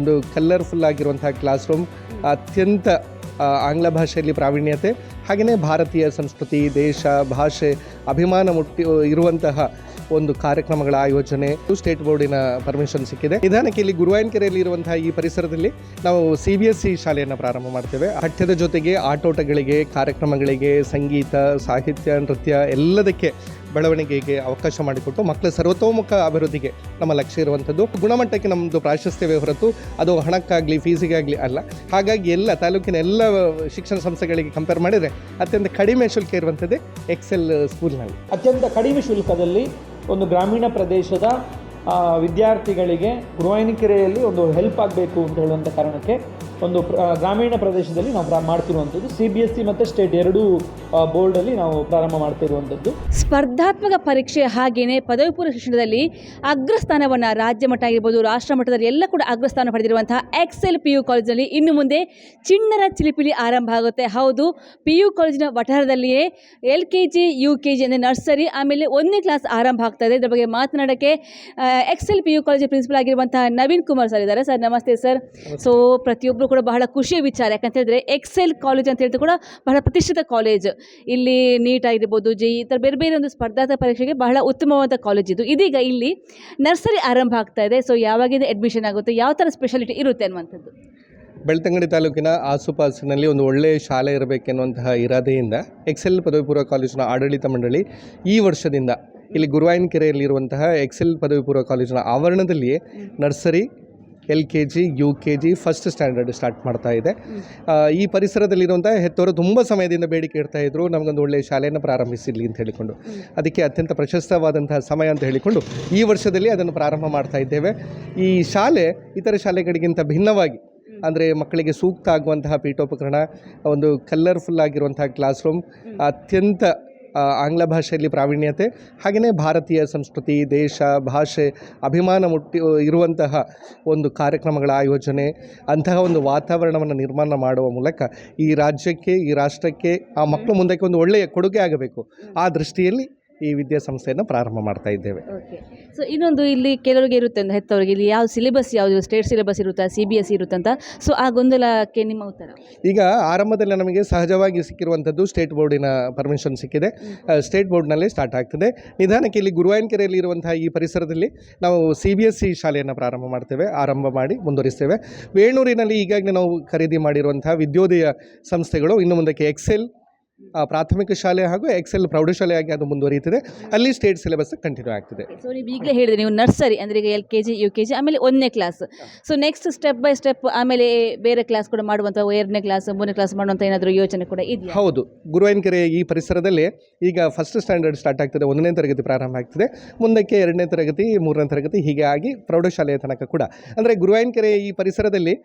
ಒಂದು ಕಲರ್ಫುಲ್ ಆಗಿರುವಂತಹ class room ಅತ್ಯಂತ ಆಂಗ್ಲ ಭಾಷೆಯಲ್ಲಿ ಪ್ರಾವೀಣ್ಯತೆ ಹಾಗೆಯೇ ಭಾರತೀಯ ಸಂಸ್ಕೃತಿ, ದೇಶ, ಭಾಷೆ, ಅಭಿಮಾನ ಮುಟ್ಟಿ ಇರುವಂತಹ ಒಂದು ಕಾರ್ಯಕ್ರಮಗಳ ಆಯೋಜನೆ ಸ್ಟೇಟ್ ಬೋರ್ಡಿನ ಪರ್ಮಿಷನ್ ಸಿಕ್ಕಿದೆ. ನಿಧಾನಕ್ಕೆ ಇಲ್ಲಿ ಗುರುವಾಯನಕೆರೆಯಲ್ಲಿ ಇರುವಂತಹ ಈ ಪರಿಸರದಲ್ಲಿ ನಾವು ಸಿ ಬಿ ಎಸ್ ಸಿ ಶಾಲೆಯನ್ನು ಪ್ರಾರಂಭ ಮಾಡ್ತೇವೆ. ಪಠ್ಯದ ಜೊತೆಗೆ ಆಟೋಟಗಳಿಗೆ, ಕಾರ್ಯಕ್ರಮಗಳಿಗೆ, ಸಂಗೀತ, ಸಾಹಿತ್ಯ, ನೃತ್ಯ ಎಲ್ಲದಕ್ಕೆ ಬೆಳವಣಿಗೆಗೆ ಅವಕಾಶ ಮಾಡಿಕೊಟ್ಟು ಮಕ್ಕಳ ಸರ್ವತೋಮುಖ ಅಭಿವೃದ್ಧಿಗೆ ನಮ್ಮ ಲಕ್ಷ್ಯ ಇರುವಂಥದ್ದು. ಗುಣಮಟ್ಟಕ್ಕೆ ನಮ್ಮದು ಪ್ರಾಶಸ್ತ್ಯವೇ ಹೊರತು ಅದು ಹಣಕ್ಕಾಗಲಿ, ಫೀಸಿಗಾಗಲಿ ಅಲ್ಲ. ಹಾಗಾಗಿ ಎಲ್ಲ ತಾಲೂಕಿನ ಎಲ್ಲ ಶಿಕ್ಷಣ ಸಂಸ್ಥೆಗಳಿಗೆ ಕಂಪೇರ್ ಮಾಡಿದರೆ ಅತ್ಯಂತ ಕಡಿಮೆ ಶುಲ್ಕ ಇರುವಂಥದ್ದೇ ಎಕ್ಸೆಲ್ ಸ್ಕೂಲ್ನಲ್ಲಿ ಅತ್ಯಂತ ಕಡಿಮೆ ಶುಲ್ಕದಲ್ಲಿ ಒಂದು ಗ್ರಾಮೀಣ ಪ್ರದೇಶದ ವಿದ್ಯಾರ್ಥಿಗಳಿಗೆ, ಗುರುವಾಯಿನಿಕೆರೆಯಲ್ಲಿ ಒಂದು ಹೆಲ್ಪ್ ಆಗಬೇಕು ಅಂತ ಹೇಳುವಂಥ ಕಾರಣಕ್ಕೆ ಒಂದು ಗ್ರಾಮೀಣ ಪ್ರದೇಶದಲ್ಲಿ ನಾವು ಮಾಡ್ತಿರುವಂಥದ್ದು. ಸಿ ಬಿ ಎಸ್ ಸಿ ಮತ್ತು ಸ್ಟೇಟ್ ಎರಡೂ ಬೋರ್ಡಲ್ಲಿ ನಾವು ಪ್ರಾರಂಭ ಮಾಡ್ತಿರುವಂಥದ್ದು. ಸ್ಪರ್ಧಾತ್ಮಕ ಪರೀಕ್ಷೆ ಹಾಗೆಯೇ ಪದವಿ ಪೂರ್ವ ಶಿಕ್ಷಣದಲ್ಲಿ ಅಗ್ರಸ್ಥಾನವನ್ನು ರಾಜ್ಯ ಮಟ್ಟ ಆಗಿರ್ಬೋದು ರಾಷ್ಟ್ರ ಮಟ್ಟದಲ್ಲಿ ಎಲ್ಲ ಕೂಡ ಅಗ್ರಸ್ಥಾನ ಪಡೆದಿರುವಂತಹ ಎಕ್ಸೆಲ್ ಪಿ ಯು ಕಾಲೇಜಿನಲ್ಲಿ ಇನ್ನು ಮುಂದೆ ಚಿಣ್ಣರ ಚಿಲಿಪಿಲಿ ಆರಂಭ ಆಗುತ್ತೆ. ಹೌದು ಪಿ ಯು ಕಾಲೇಜಿನ ವಠಾರದಲ್ಲಿಯೇ L K G U K G ಅಂದರೆ ನರ್ಸರಿ ಆಮೇಲೆ ಒಂದನೇ ಕ್ಲಾಸ್ ಆರಂಭ ಆಗ್ತಾ ಇದೆ. ಇದ್ರ ಬಗ್ಗೆ ಮಾತನಾಡೋಕ್ಕೆ Excel P U college principal ಆಗಿರುವಂತಹ ನವೀನ್ ಕುಮಾರ್ ಸರ್ ಇದ್ದಾರೆ. ಸರ್ ನಮಸ್ತೆ ಸರ್. ಸೊ ಪ್ರತಿಯೊಬ್ಬರು ಕೂಡ ಬಹಳ ಖುಷಿಯ ವಿಚಾರ. ಯಾಕಂತ ಹೇಳಿದ್ರೆ ಎಕ್ಸೆಲ್ ಕಾಲೇಜ್ ಅಂತ ಹೇಳಿದ್ರು ಕೂಡ ಬಹಳ ಪ್ರತಿಷ್ಠಿತ ಕಾಲೇಜ್ ಇಲ್ಲಿ ನೀಟ್ ಆಗಿರ್ಬೋದು ಜೆ ಈ ಥರ ಬೇರೆ ಬೇರೆ ಒಂದು ಸ್ಪರ್ಧಾತ್ಮಕ ಪರೀಕ್ಷೆಗೆ ಬಹಳ ಉತ್ತಮವಾದ ಕಾಲೇಜ್ ಇದು. ಇದೀಗ ಇಲ್ಲಿ ನರ್ಸರಿ ಆರಂಭ ಆಗ್ತಾ ಇದೆ. ಸೊ ಯಾವಾಗಿಂದ ಅಡ್ಮಿಷನ್ ಆಗುತ್ತೆ ಯಾವ ಥರ ಸ್ಪೆಷಾಲಿಟಿ ಇರುತ್ತೆ ಅನ್ನುವಂಥದ್ದು. ಬೆಳ್ತಂಗಡಿ ತಾಲೂಕಿನ ಆಸುಪಾಸಿನಲ್ಲಿ ಒಂದು ಒಳ್ಳೆಯ ಶಾಲೆ ಇರಬೇಕೆನ್ನುವಂತಹ ಇರಾದೆಯಿಂದ ಎಕ್ಸೆಲ್ ಪದವಿ ಪೂರ್ವ ಕಾಲೇಜಿನ ಆಡಳಿತ ಮಂಡಳಿ ಈ ವರ್ಷದಿಂದ ಇಲ್ಲಿ ಗುರುವಾಯನಕೆರೆಯಲ್ಲಿರುವಂತಹ ಎಕ್ಸೆಲ್ ಪದವಿ ಪೂರ್ವ ಕಾಲೇಜಿನ ಆವರಣದಲ್ಲಿಯೇ nursery L K G, U K G first standard start ಮಾಡ್ತಾ ಇದೆ. ಈ ಪರಿಸರದಲ್ಲಿರುವಂಥ ಹೆತ್ತವರು ತುಂಬ ಸಮಯದಿಂದ ಬೇಡಿಕೆ ಇಡ್ತಾ ಇದ್ರು, ನಮಗೊಂದು ಒಳ್ಳೆಯ ಶಾಲೆಯನ್ನು ಪ್ರಾರಂಭಿಸಿರಲಿ ಅಂತ ಹೇಳಿಕೊಂಡು. ಅದಕ್ಕೆ ಅತ್ಯಂತ ಪ್ರಶಸ್ತವಾದಂತಹ ಸಮಯ ಅಂತ ಹೇಳಿಕೊಂಡು ಈ ವರ್ಷದಲ್ಲಿ ಅದನ್ನು ಪ್ರಾರಂಭ ಮಾಡ್ತಾ ಇದ್ದೇವೆ. ಈ ಶಾಲೆ ಇತರ ಶಾಲೆಗಳಿಗಿಂತ ಭಿನ್ನವಾಗಿ, ಅಂದರೆ ಮಕ್ಕಳಿಗೆ ಸೂಕ್ತ ಆಗುವಂತಹ ಪೀಠೋಪಕರಣ, ಒಂದು ಕಲರ್ಫುಲ್ ಆಗಿರುವಂತಹ ಕ್ಲಾಸ್ ರೂಮ್ ಅತ್ಯಂತ ಆಂಗ್ಲ ಭಾಷೆಯಲ್ಲಿ ಪ್ರಾವೀಣ್ಯತೆ ಹಾಗೆಯೇ ಭಾರತೀಯ ಸಂಸ್ಕೃತಿ, ದೇಶ, ಭಾಷೆ, ಅಭಿಮಾನ ಮುಟ್ಟಿ ಇರುವಂತಹ ಒಂದು ಕಾರ್ಯಕ್ರಮಗಳ ಆಯೋಜನೆ, ಅಂತಹ ಒಂದು ವಾತಾವರಣವನ್ನು ನಿರ್ಮಾಣ ಮಾಡುವ ಮೂಲಕ ಈ ರಾಜ್ಯಕ್ಕೆ, ಈ ರಾಷ್ಟ್ರಕ್ಕೆ, ಆ ಮಕ್ಕಳು ಮುಂದಕ್ಕೆ ಒಂದು ಒಳ್ಳೆಯ ಕೊಡುಗೆ ಆಗಬೇಕು. ಆ ದೃಷ್ಟಿಯಲ್ಲಿ ಈ ವಿದ್ಯಾಸಂಸ್ಥೆಯನ್ನು ಪ್ರಾರಂಭ ಮಾಡ್ತಾ ಇದ್ದೇವೆ. ಓಕೆ. ಸೊ ಇನ್ನೊಂದು ಇಲ್ಲಿ ಕೆಲವರಿಗೆ ಇರುತ್ತೆ ಅಂತ ಹೆತ್ತವರಿಗೆ ಇಲ್ಲಿ ಯಾವ ಸಿಲೆಬಸ್ ಯಾವುದು ಸ್ಟೇಟ್ ಸಿಲೆಬಸ್ ಇರುತ್ತಾ ಸಿ ಬಿ ಎಸ್ ಇರುತ್ತಂತ ಸೊ ಆ ಗೊಂದಲಕ್ಕೆ ನಿಮ್ಮ ಉತ್ತರ? ಈಗ ಆರಂಭದಲ್ಲಿ ನಮಗೆ ಸಹಜವಾಗಿ ಸಿಕ್ಕಿರುವಂಥದ್ದು ಸ್ಟೇಟ್ ಬೋರ್ಡಿನ ಪರ್ಮಿಷನ್ ಸಿಕ್ಕಿದೆ. ಸ್ಟೇಟ್ ಬೋರ್ಡ್ನಲ್ಲೇ ಸ್ಟಾರ್ಟ್ ಆಗ್ತದೆ. ನಿಧಾನಕ್ಕೆ ಇಲ್ಲಿ ಗುರುವಾಯನಕೆರೆಯಲ್ಲಿ ಇರುವಂತಹ ಈ ಪರಿಸರದಲ್ಲಿ ನಾವು ಸಿ ಬಿ ಎಸ್ ಸಿ ಶಾಲೆಯನ್ನು ಪ್ರಾರಂಭ ಮಾಡ್ತೇವೆ ಆರಂಭ ಮಾಡಿ ಮುಂದುವರಿಸ್ತೇವೆ. ವೇಣೂರಿನಲ್ಲಿ ಈಗಾಗಲೇ ನಾವು ಖರೀದಿ ಮಾಡಿರುವಂತಹ ವಿದ್ಯೋದಯ ಸಂಸ್ಥೆಗಳು ಇನ್ನು ಮುಂದಕ್ಕೆ ಎಕ್ಸೆಲ್ ಪ್ರಾಥಮಿಕ ಶಾಲೆ ಹಾಗೂ ಎಕ್ಸೆಲ್ ಪ್ರೌಢಶಾಲೆಯಾಗಿ ಅದು ಮುಂದುವರಿಯುತ್ತದೆ. ಅಲ್ಲಿ ಸ್ಟೇಟ್ ಸಿಲೆಬಸ್ ಕಂಟಿನ್ಯೂ ಆಗ್ತದೆ. ಸೊ ನೀವು ಈಗಲೇ ಹೇಳಿದ್ರೆ ನೀವು ನರ್ಸರಿ ಅಂದರೆ ಈಗ L K G U K G ಆಮೇಲೆ ಒಂದನೇ class so next step by step ಆಮೇಲೆ ಬೇರೆ ಕ್ಲಾಸ್ ಕೂಡ ಮಾಡುವಂಥ ಎರಡನೇ ಕ್ಲಾಸ್ ಮೂರನೇ ಕ್ಲಾಸ್ ಮಾಡುವಂಥ ಏನಾದರೂ ಯೋಚನೆ ಕೂಡ ಇದೆಯಾ? ಹೌದು. ಗುರುವಾಯನಕೆರೆ ಈ ಪರಿಸರದಲ್ಲಿ ಈಗ ಫಸ್ಟ್ ಸ್ಟ್ಯಾಂಡರ್ಡ್ ಸ್ಟಾರ್ಟ್ ಆಗ್ತದೆ ಒಂದನೇ ತರಗತಿ ಪ್ರಾರಂಭ ಆಗ್ತದೆ. ಮುಂದಕ್ಕೆ ಎರಡನೇ ತರಗತಿ ಮೂರನೇ ತರಗತಿ ಹೀಗೆ ಆಗಿ ಪ್ರೌಢಶಾಲೆಯ ತನಕ ಕೂಡ. ಅಂದರೆ ಗುರುವಾಯನಕೆರೆ ಈ ಪರಿಸರದಲ್ಲಿ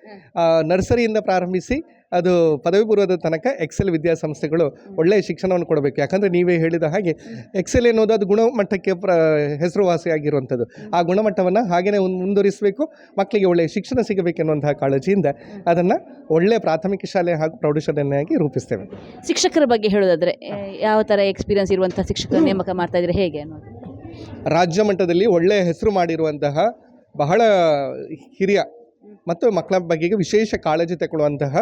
ನರ್ಸರಿಯಿಂದ ಪ್ರಾರಂಭಿಸಿ ಅದು ಪದವಿ ಪೂರ್ವದ ತನಕ ಎಕ್ಸೆಲ್ ವಿದ್ಯಾಸಂಸ್ಥೆಗಳು ಒಳ್ಳೆಯ ಶಿಕ್ಷಣವನ್ನು ಕೊಡಬೇಕು. ಯಾಕಂದರೆ ನೀವೇ ಹೇಳಿದ ಹಾಗೆ ಎಕ್ಸೆಲ್ ಎನ್ನುವುದು ಅದು ಗುಣಮಟ್ಟಕ್ಕೆ ಪ್ರ ಹೆಸರುವಾಸಿಯಾಗಿರುವಂಥದ್ದು ಆ ಗುಣಮಟ್ಟವನ್ನು ಹಾಗೆಯೇ ಮುಂದುವರಿಸಬೇಕು ಮಕ್ಕಳಿಗೆ ಒಳ್ಳೆಯ ಶಿಕ್ಷಣ ಸಿಗಬೇಕೆನ್ನುವಂತಹ ಕಾಳಜಿಯಿಂದ ಅದನ್ನು ಒಳ್ಳೆಯ ಪ್ರಾಥಮಿಕ ಶಾಲೆ ಹಾಗೂ ಪ್ರೌಢಶಾಲೆಯನ್ನಾಗಿ ರೂಪಿಸ್ತೇವೆ. ಶಿಕ್ಷಕರ ಬಗ್ಗೆ ಹೇಳೋದಾದರೆ ಯಾವ ಥರ ಎಕ್ಸ್ಪೀರಿಯನ್ಸ್ ಇರುವಂಥ ಶಿಕ್ಷಕರ ನೇಮಕ ಮಾಡ್ತಾ ಇದ್ರೆ ಹೇಗೆ ಅನ್ನೋದು? ರಾಜ್ಯ ಮಟ್ಟದಲ್ಲಿ ಒಳ್ಳೆಯ ಹೆಸರು ಮಾಡಿರುವಂತಹ ಬಹಳ ಹಿರಿಯ ಮತ್ತು ಮಕ್ಕಳ ಬಗ್ಗೆ ವಿಶೇಷ ಕಾಳಜಿ ತಗೊಳ್ಳುವಂತಹ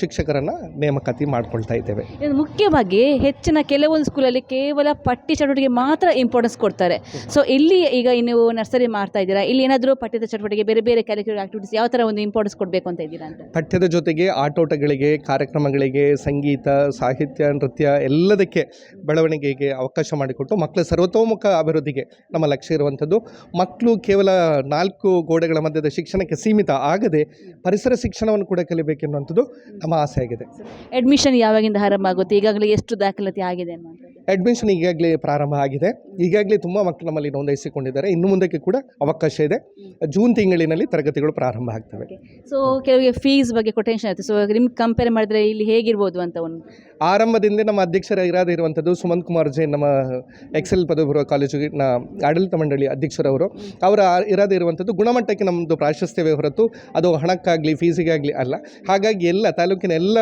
ಶಿಕ್ಷಕರನ್ನು ನೇಮಕಾತಿ ಮಾಡ್ಕೊಳ್ತಾ ಇದ್ದೇವೆ. ಇನ್ನು ಮುಖ್ಯವಾಗಿ ಹೆಚ್ಚಿನ ಕೆಲವೊಂದು ಸ್ಕೂಲಲ್ಲಿ ಕೇವಲ ಪಠ್ಯ ಚಟುವಟಿಕೆ ಮಾತ್ರ ಇಂಪಾರ್ಟೆನ್ಸ್ ಕೊಡ್ತಾರೆ. ಸೊ ಇಲ್ಲಿ ಈಗ ನೀವು ನರ್ಸರಿ ಮಾಡ್ತಾ ಇದ್ದೀರಾ? ಇಲ್ಲಿ ಏನಾದರೂ ಪಠ್ಯದ ಚಟುವಟಿಕೆ ಬೇರೆ ಬೇರೆ ಕ್ಯಾರಿಕ್ಯುಲರ್ ಆಕ್ಟಿವಿಟೀಸ್ ಯಾವ ಥರ ಒಂದು ಇಂಪಾರ್ಟೆನ್ಸ್ ಕೊಡಬೇಕು ಅಂತ ಇದ್ದೀರಾ ಅಂತ? ಪಠ್ಯದ ಜೊತೆಗೆ ಆಟೋಟಗಳಿಗೆ ಕಾರ್ಯಕ್ರಮಗಳಿಗೆ ಸಂಗೀತ ಸಾಹಿತ್ಯ ನೃತ್ಯ ಎಲ್ಲದಕ್ಕೆ ಬೆಳವಣಿಗೆಗೆ ಅವಕಾಶ ಮಾಡಿಕೊಟ್ಟು ಮಕ್ಕಳ ಸರ್ವತೋಮುಖ ಅಭಿವೃದ್ಧಿಗೆ ನಮ್ಮ ಲಕ್ಷ್ಯ ಇರುವಂಥದ್ದು. ಮಕ್ಕಳು ಕೇವಲ ನಾಲ್ಕು ಗೋಡೆಗಳ ಮಧ್ಯದ ಶಿಕ್ಷಣಕ್ಕೆ ಸೀಮಿತ ಆಗದೆ ಪರಿಸರ ಶಿಕ್ಷಣವನ್ನು ಕೂಡ ಕಲಿಬೇಕೆನ್ನುವಂಥದ್ದು ನಮ್ಮ ಆಸೆ ಆಗಿದೆ ಅಡ್ಮಿಷನ್ ಯಾವಾಗಿಂದ ಆರಂಭ ಆಗುತ್ತೆ? ಈಗಾಗಲೇ ಎಷ್ಟು ದಾಖಲಾತಿ ಆಗಿದೆ ಅನ್ನುವಂಥದ್ದು. ಅಡ್ಮಿಷನ್ ಈಗಾಗಲೇ ಪ್ರಾರಂಭ ಆಗಿದೆ. ಈಗಾಗಲೇ ತುಂಬ ಮಕ್ಕಳು ನಮ್ಮಲ್ಲಿ ನೋಂದಾಯಿಸಿಕೊಂಡಿದ್ದಾರೆ. ಇನ್ನು ಮುಂದಕ್ಕೆ ಕೂಡ ಅವಕಾಶ ಇದೆ. ಜೂನ್ ತಿಂಗಳಿನಲ್ಲಿ ತರಗತಿಗಳು ಪ್ರಾರಂಭ ಆಗ್ತವೆ. ಸೊ ಕೆಲವರಿಗೆ ಫೀಸ್ ಬಗ್ಗೆ ಕೊಟೆನ್ಷನ್ ಆಯಿತು ಸೊ ನಿಮ್ಗೆ ಕಂಪೇರ್ ಮಾಡಿದ್ರೆ ಇಲ್ಲಿ ಹೇಗಿರ್ಬೋದು ಅಂತ ಒಂದು. ಆರಂಭದಿಂದ ನಮ್ಮ ಅಧ್ಯಕ್ಷರ ಇರಾದೆ ಇರುವಂಥದ್ದು ಸುಮಂತ್ ಕುಮಾರ್ ಜೈನ್ ನಮ್ಮ ಎಕ್ಸೆಲ್ ಪದವಿ ಪೂರ್ವ ಕಾಲೇಜಿನ ಆಡಳಿತ ಮಂಡಳಿ ಅಧ್ಯಕ್ಷರವರು. ಅವರ ಇರಾದೆ ಇರುವಂಥದ್ದು ಗುಣಮಟ್ಟಕ್ಕೆ ನಮ್ಮದು ಪ್ರಾಶಸ್ತ್ಯವೇ ಹೊರತು ಅದು ಹಣಕ್ಕಾಗಲಿ ಫೀಸಿಗಾಗಲಿ ಅಲ್ಲ. ಹಾಗಾಗಿ ಎಲ್ಲ ತಾಲೂಕಿನ ಎಲ್ಲ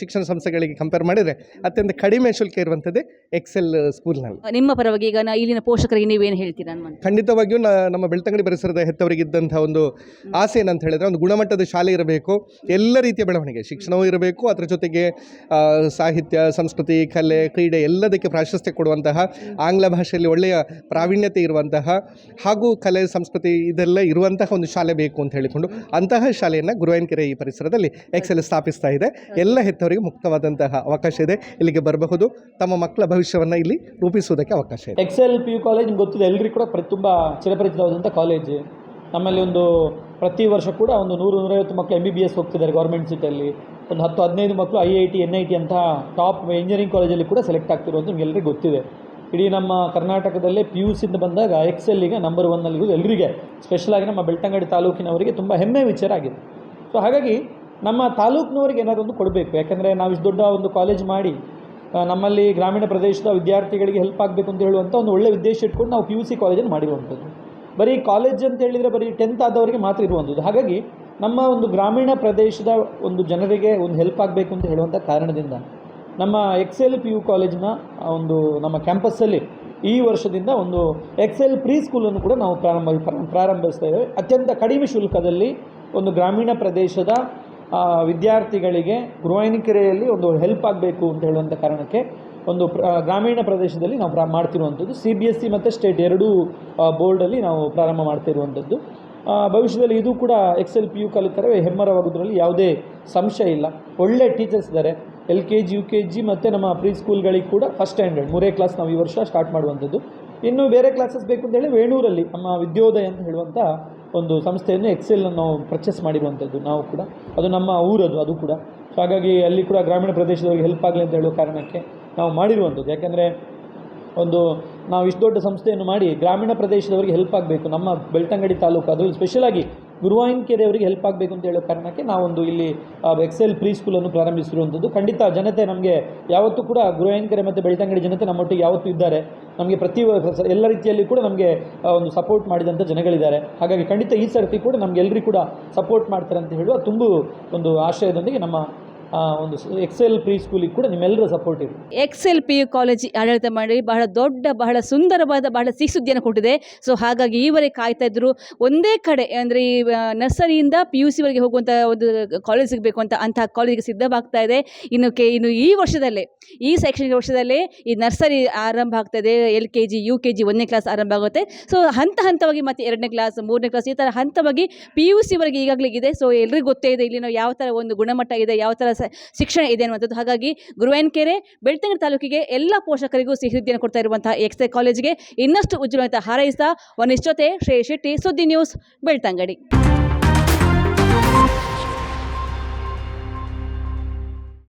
ಶಿಕ್ಷಣ ಸಂಸ್ಥೆಗಳಿಗೆ ಕಂಪೇರ್ ಮಾಡಿದರೆ ಅತ್ಯಂತ ಕಡಿಮೆ ಶುಲ್ಕ ಇರುವಂಥದ್ದೇ ಎಕ್ಸೆಲ್ ಸ್ಕೂಲ್ನಲ್ಲಿ ನಿಮ್ಮ ಪರವಾಗಿ ಈಗ ನಾ ಇಲ್ಲಿನ ಪೋಷಕರಿಗೆ ನೀವೇನು ಹೇಳ್ತೀರಾ ಅನ್ಮನ್ ಖಂಡಿತವಾಗಿಯೂ ನ ನಮ್ಮ ಬೆಳ್ತಂಗಡಿ ಪರಿಸರದ ಹೆತ್ತವರಿಗಿದ್ದಂಥ ಒಂದು ಆಸೆ ಏನಂತ ಹೇಳಿದ್ರೆ ಒಂದು ಗುಣಮಟ್ಟದ ಶಾಲೆ ಇರಬೇಕು. ಎಲ್ಲ ರೀತಿಯ ಬೆಳವಣಿಗೆ ಶಿಕ್ಷಣವೂ ಇರಬೇಕು ಅದರ ಜೊತೆಗೆ ಆ, ಸಾಹಿತ್ಯ ಸಂಸ್ಕೃತಿ ಕಲೆ ಕ್ರೀಡೆ ಎಲ್ಲದಕ್ಕೆ ಪ್ರಾಶಸ್ತ್ಯ ಕೊಡುವಂತಹ ಆಂಗ್ಲ ಭಾಷೆಯಲ್ಲಿ ಒಳ್ಳೆಯ ಪ್ರಾವೀಣ್ಯತೆ ಇರುವಂತಹ ಹಾಗೂ ಕಲೆ ಸಂಸ್ಕೃತಿ ಇದೆಲ್ಲ ಇರುವಂತಹ ಒಂದು ಶಾಲೆ ಬೇಕು ಅಂತ ಹೇಳಿಕೊಂಡು ಅಂತಹ ಶಾಲೆಯನ್ನು ಗುರುವಾಯನಕೆರೆ ಈ ಪರಿಸರದಲ್ಲಿ ಎಕ್ಸೆಲ್ ಸ್ಥಾಪಿಸ್ತಾ ಇದೆ. ಎಲ್ಲ ಹೆತ್ತವರಿಗೆ ಮುಕ್ತವಾದಂತಹ ಅವಕಾಶ ಇದೆ. ಇಲ್ಲಿಗೆ ಬರಬಹುದು. ತಮ್ಮ ಮಕ್ಕಳ ಭವಿಷ್ಯವನ್ನು ಇಲ್ಲಿ ರೂಪಿಸುವುದಕ್ಕೆ ಅವಕಾಶ ಇದೆ. ಎಕ್ಸೆಲ್ ಪಿ ಯು ಕಾಲೇಜ್ ನಿಮ್ಗೆ ಗೊತ್ತಿದೆ ಎಲ್ಲರಿಗೂ ಕೂಡ ಪ್ರ, ತುಂಬ ಚಿರಪರಿಚಿತವಾದಂಥ ಕಾಲೇಜ್ ನಮ್ಮಲ್ಲಿ ಒಂದು ಪ್ರತಿ ವರ್ಷ ಕೂಡ ಒಂದು ನೂರು, ನೂರೈವತ್ತು ಮಕ್ಕಳು ಎಂ ಬಿ ಬಿ ಎಸ್ ಹೋಗ್ತಿದ್ದಾರೆ ಗೌರ್ಮೆಂಟ್ ಸೀಟಲ್ಲಿ ಒಂದು ಹತ್ತು, ಹದಿನೈದು ಮಕ್ಕಳು I I T N I T ಅಂತ ಟಾಪ್ ಇಂಜಿನಿಯರಿಂಗ್ ಕಾಲೇಜಲ್ಲಿ ಕೂಡ ಸೆಲೆಕ್ಟ್ ಆಗ್ತಿರೋದು ನಿಮಗೆಲ್ಲರಿಗೂ ಗೊತ್ತಿದೆ. ಇಡೀ ನಮ್ಮ ಕರ್ನಾಟಕದಲ್ಲೇ ಪಿ ಯು ಸಿಂದ ಬಂದಾಗ ಎಕ್ಸೆಲ್ಲಿಗೆ ನಂಬರ್ ಒನ್ನಲ್ಲಿ ಎಲ್ಲರಿಗೆ ಸ್ಪೆಷಲಾಗಿ ನಮ್ಮ ಬೆಳ್ತಂಗಡಿ ತಾಲೂಕಿನವರಿಗೆ ತುಂಬ ಹೆಮ್ಮೆ ವಿಚಾರ ಆಗಿದೆ. ಸೊ ಹಾಗಾಗಿ ನಮ್ಮ ತಾಲೂಕಿನವರಿಗೆ ಏನಾದರೂ ಒಂದು ಕೊಡಬೇಕು. ಯಾಕಂದರೆ ನಾವು ಇಷ್ಟು ದೊಡ್ಡ ಒಂದು ಕಾಲೇಜ್ ಮಾಡಿ ನಮ್ಮಲ್ಲಿ ಗ್ರಾಮೀಣ ಪ್ರದೇಶದ ವಿದ್ಯಾರ್ಥಿಗಳಿಗೆ ಹೆಲ್ಪ್ ಆಗಬೇಕು ಅಂತ ಹೇಳುವಂಥ ಒಂದು ಒಳ್ಳೆ ಉದ್ದೇಶ ಇಟ್ಕೊಂಡು ನಾವು ಪಿ ಯು ಸಿ ಕಾಲೇಜನ್ನು ಮಾಡಿರುವಂಥದ್ದು. ಬರೀ ಕಾಲೇಜ್ ಅಂತ ಹೇಳಿದರೆ ಬರೀ ಟೆಂತ್ ಆದವರಿಗೆ ಮಾತ್ರ ಇರುವಂಥದ್ದು. ಹಾಗಾಗಿ ನಮ್ಮ ಒಂದು ಗ್ರಾಮೀಣ ಪ್ರದೇಶದ ಒಂದು ಜನರಿಗೆ ಒಂದು ಹೆಲ್ಪ್ ಆಗಬೇಕು ಅಂತ ಹೇಳುವಂಥ ಕಾರಣದಿಂದ ನಮ್ಮ ಎಕ್ಸೆಲ್ ಪಿ ಯು ಕಾಲೇಜಿನ ಒಂದು ನಮ್ಮ ಕ್ಯಾಂಪಸ್ಸಲ್ಲಿ ಈ ವರ್ಷದಿಂದ ಒಂದು ಎಕ್ಸೆಲ್ ಪ್ರೀ ಸ್ಕೂಲನ್ನು ಕೂಡ ನಾವು ಪ್ರಾರಂಭ, ಪ್ರಾರಂಭಿಸ್ತಾ ಇದ್ದೇವೆ. ಅತ್ಯಂತ ಕಡಿಮೆ ಶುಲ್ಕದಲ್ಲಿ ಒಂದು ಗ್ರಾಮೀಣ ಪ್ರದೇಶದ ವಿದ್ಯಾರ್ಥಿಗಳಿಗೆ ಗೃಹಿಣಿಕೆರೆಯಲ್ಲಿ ಒಂದು ಹೆಲ್ಪ್ ಆಗಬೇಕು ಅಂತ ಹೇಳುವಂಥ ಕಾರಣಕ್ಕೆ ಒಂದು ಗ್ರಾಮೀಣ ಪ್ರದೇಶದಲ್ಲಿ ನಾವು ಪ್ರಾ, ಮಾಡ್ತಿರುವಂಥದ್ದು. ಸಿ ಬಿ ಎಸ್ ಸಿ ಮತ್ತು ಸ್ಟೇಟ್ ಎರಡೂ ಬೋರ್ಡಲ್ಲಿ ನಾವು ಪ್ರಾರಂಭ ಮಾಡ್ತಿರುವಂಥದ್ದು. ಭವಿಷ್ಯದಲ್ಲಿ ಇದು ಕೂಡ ಎಕ್ಸೆಲ್ ಪಿ ಯು ಕಲಿತರೆ ಹೆಮ್ಮರವಾಗೋದ್ರಲ್ಲಿ ಯಾವುದೇ ಸಂಶಯ ಇಲ್ಲ. ಒಳ್ಳೆ ಟೀಚರ್ಸ್ ಇದ್ದಾರೆ L K G U K G ಮತ್ತು ನಮ್ಮ ಪ್ರೀ ಸ್ಕೂಲ್ಗಳಿಗೆ ಕೂಡ ಫಸ್ಟ್ ಸ್ಟ್ಯಾಂಡರ್ಡ್ ಮೂರೇ ಕ್ಲಾಸ್ ನಾವು ಈ ವರ್ಷ ಸ್ಟಾರ್ಟ್ ಮಾಡುವಂಥದ್ದು. ಇನ್ನು ಬೇರೆ ಕ್ಲಾಸಸ್ ಬೇಕು ಅಂತೇಳಿ ವೇಣೂರಲ್ಲಿ ನಮ್ಮ ವಿದ್ಯೋದಯ ಅಂತ ಹೇಳುವಂಥ ಒಂದು ಸಂಸ್ಥೆಯನ್ನು ಎಕ್ಸೆಲ್ ನಾವು ಪರ್ಚೇಸ್ ಮಾಡಿರುವಂಥದ್ದು ನಾವು ಕೂಡ. ಅದು ನಮ್ಮ ಊರದು, ಅದು ಕೂಡ. ಸೊ ಹಾಗಾಗಿ ಅಲ್ಲಿ ಕೂಡ ಗ್ರಾಮೀಣ ಪ್ರದೇಶದವರಿಗೆ ಹೆಲ್ಪ್ ಆಗಲಿ ಅಂತ ಹೇಳುವ ಕಾರಣಕ್ಕೆ ನಾವು ಮಾಡಿರುವಂಥದ್ದು ಯಾಕೆಂದರೆ ಒಂದು ನಾವು ಇಷ್ಟು ದೊಡ್ಡ ಸಂಸ್ಥೆಯನ್ನು ಮಾಡಿ ಗ್ರಾಮೀಣ ಪ್ರದೇಶದವರಿಗೆ ಹೆಲ್ಪ್ ಆಗಬೇಕು. ನಮ್ಮ ಬೆಳ್ತಂಗಡಿ ತಾಲೂಕು, ಅದರಲ್ಲಿ ಸ್ಪೆಷಲಾಗಿ ಗುರುವಾಯಿನಕೆರೆಯವರಿಗೆ ಹೆಲ್ಪ್ ಆಗಬೇಕು ಅಂತ ಹೇಳೋ ಕಾರಣಕ್ಕೆ ನಾವೊಂದು ಇಲ್ಲಿ ಎಕ್ಸೆಲ್ ಪ್ರೀ ಸ್ಕೂಲನ್ನು ಪ್ರಾರಂಭಿಸಿರುವಂಥದ್ದು. ಖಂಡಿತ ಜನತೆ ನಮಗೆ ಯಾವತ್ತೂ ಕೂಡ ಗುರುವಾಯಿನಕೆರೆ ಮತ್ತು ಬೆಳ್ತಂಗಡಿ ಜನತೆ ನಮ್ಮೊಟ್ಟಿಗೆ ಯಾವತ್ತೂ ಇದ್ದಾರೆ. ನಮಗೆ ಪ್ರತಿ ಎಲ್ಲ ರೀತಿಯಲ್ಲಿ ಕೂಡ ನಮಗೆ ಒಂದು ಸಪೋರ್ಟ್ ಮಾಡಿದಂಥ ಜನಗಳಿದ್ದಾರೆ. ಹಾಗಾಗಿ ಖಂಡಿತ ಈ ಸರ್ತಿ ಕೂಡ ನಮಗೆಲ್ಲರಿಗೂ ಕೂಡ ಸಪೋರ್ಟ್ ಮಾಡ್ತಾರೆ ಅಂತ ಹೇಳುವ ತುಂಬ ಒಂದು ಆಶಯದೊಂದಿಗೆ ನಮ್ಮ ಒಂದು ಎಕ್ಸೆಲ್ ಪ್ರೀ ಸ್ಕೂಲಿಗೆ ಕೂಡ ನಿಮ್ಮೆಲ್ಲರ ಸಪೋರ್ಟ್ ಇದೆ ಎಕ್ಸೆಲ್ ಪಿ ಯು ಕಾಲೇಜ್ ಆಡಳಿತ ಮಾಡಿ ಬಹಳ ದೊಡ್ಡ, ಬಹಳ ಸುಂದರವಾದ, ಬಹಳ ಸಿಹಿಸುದ್ದಿಯನ್ನು ಕೊಟ್ಟಿದೆ. ಸೊ ಹಾಗಾಗಿ ಈವರೆಗೆ ಕಾಯ್ತಾ ಇದ್ರು. ಒಂದೇ ಕಡೆ, ಅಂದರೆ ಈ ನರ್ಸರಿಯಿಂದ ಪಿ ಯು ಸಿವರೆಗೆ ಹೋಗುವಂಥ ಒಂದು ಕಾಲೇಜ್ ಸಿಗಬೇಕು ಅಂತ ಅಂತಹ ಕಾಲೇಜಿಗೆ ಸಿದ್ಧವಾಗ್ತಾ ಇದೆ. ಇನ್ನು ಕೆ, ಇನ್ನು ಈ ವರ್ಷದಲ್ಲೇ, ಈ ಶೈಕ್ಷಣಿಕ ವರ್ಷದಲ್ಲೇ ಈ ನರ್ಸರಿ ಆರಂಭ ಆಗ್ತದೆ. L K G, U K G ಒಂದನೇ ಕ್ಲಾಸ್ ಆರಂಭ ಆಗುತ್ತೆ. ಸೊ ಹಂತ ಹಂತವಾಗಿ ಮತ್ತೆ ಎರಡನೇ ಕ್ಲಾಸ್ ಮೂರನೇ ಕ್ಲಾಸ್ ಈ ಥರ ಹಂತವಾಗಿ ಪಿ ಯು ಸಿವರೆಗೆ ಈಗಾಗಲೇ ಇದೆ. ಸೊ ಎಲ್ರಿಗೂ ಗೊತ್ತೇ ಇದೆ ನಾವು ಯಾವ ಥರ ಒಂದು ಗುಣಮಟ್ಟ ಇದೆ, ಯಾವ ಥರ ಶಿಕ್ಷಣ ಇದೆ ಅನ್ನುವಂಥದ್ದು. ಹಾಗಾಗಿ ಗುರುವಾಯನಕೆರೆ ಬೆಳ್ತಂಗಡಿ ತಾಲೂಕಿಗೆ ಎಲ್ಲ ಪೋಷಕರಿಗೂ ಸಿಹಿ ಕೊಡ್ತಾ ಇರುವಂತಹ ಎಕ್ಸೆ ಕಾಲೇಜಿಗೆ ಇನ್ನಷ್ಟು ಉಜ್ವಲವಂತ ಹಾರೈಸ್ತಾ ಜೊತೆ ಶ್ರೇಯ್ ಶೆಟ್ಟಿ ಸುದ್ದಿ ನ್ಯೂಸ್, ಬೆಳ್ತಂಗಡಿ.